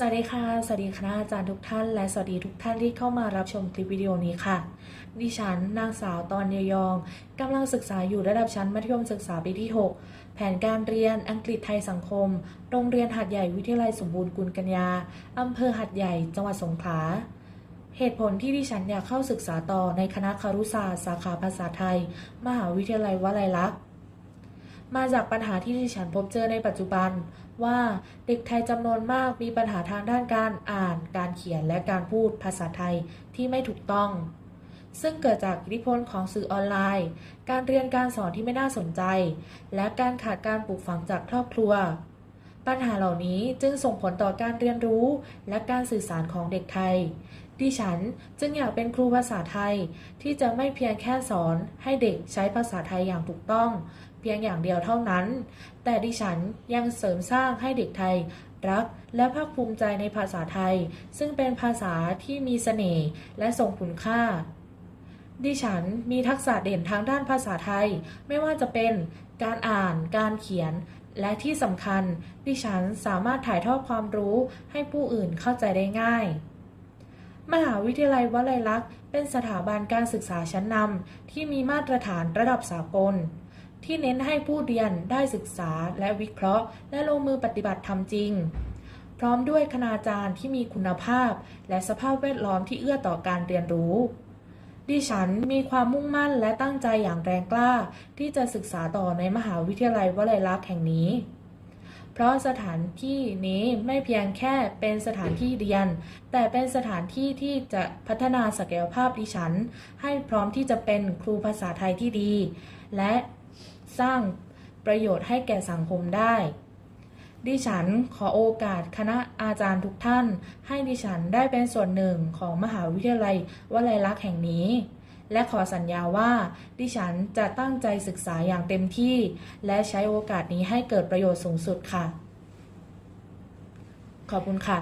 สวัสดีค่ะ สวัสดีคณะอาจารย์ทุกท่าน และสวัสดีทุกท่านที่เข้ามารับชมคลิปวิดีโอนี้ค่ะ ดิฉันนางสาวตอนเยยองกำลังศึกษาอยู่ระดับชั้นมัธยมศึกษาปีที่ 6 แผนการเรียนอังกฤษไทยสังคม โรงเรียนหัดใหญ่วิทยาลัยสมบูรณ์กุลกัญญาอำเภอหัดใหญ่จังหวัดสงขลาเหตุผลที่ดิฉันอยากเข้าศึกษาต่อในคณะคารุศาสตร์สาขาภาษาไทย มหาวิทยาลัยวลัยลักษณ์ มาจากปัญหาที่ดิฉันพบเจอในปัจจุบัน ว่าเด็กไทยจำนวนมากมีปัญหาทางด้านการอ่าน การเขียนและการพูดภาษาไทยที่ไม่ถูกต้อง ซึ่งเกิดจากอิทธิพลของสื่อออนไลน์ การเรียนการสอนที่ไม่น่าสนใจ และการขาดการปลูกฝังจากครอบครัว ปัญหาเหล่านี้จึงส่งผลต่อการเรียนรู้และการสื่อสารของเด็กไทย ดิฉันจึงอยากเป็นครูภาษาไทยที่จะไม่เพียงแค่สอนให้เด็กใช้ภาษาไทยอย่างถูกต้อง เพียงอย่างเดียวเท่านั้น แต่ดิฉันยังเสริมสร้างให้เด็กไทย รักและภาคภูมิใจในภาษาไทย ซึ่งเป็นภาษาที่มีเสน่ห์และทรงคุณค่าดิฉันมีทักษะเด่นทางด้านภาษาไทย ไม่ว่าจะเป็นการอ่าน การเขียน และที่สำคัญ ดิฉันสามารถถ่ายทอดความรู้ให้ผู้อื่นเข้าใจได้ง่าย มหาวิทยาลัยวลัยลักษณ์เป็นสถาบันการศึกษาชั้นนำที่มีมาตรฐานระดับสากล ที่เน้นให้ผู้เรียนได้ศึกษาและวิเคราะห์ และลงมือปฏิบัติทำจริง พร้อมด้วยคณาจารย์ที่มีคุณภาพ และสภาพแวดล้อมที่เอื้อต่อการเรียนรู้ ดิฉันมีความมุ่งมั่นและตั้งใจอย่างแรงกล้า ที่จะศึกษาต่อในมหาวิทยาลัยวลัยลักษณ์แห่งนี้ เพราะสถานที่นี้ไม่เพียงแค่เป็นสถานที่เรียน แต่เป็นสถานที่ที่จะพัฒนาศักยภาพดิฉัน ให้พร้อมที่จะเป็นครูภาษาไทยที่ดี และสร้างประโยชน์ให้แก่สังคมได้ ดิฉันขอโอกาสคณะอาจารย์ทุกท่าน ให้ดิฉันได้เป็นส่วนหนึ่งของมหาวิทยาลัยวลัยลักษณ์แห่งนี้ และขอสัญญาว่า ดิฉันจะตั้งใจศึกษาอย่างเต็มที่ และใช้โอกาสนี้ให้เกิดประโยชน์สูงสุดค่ะ ขอบคุณค่ะ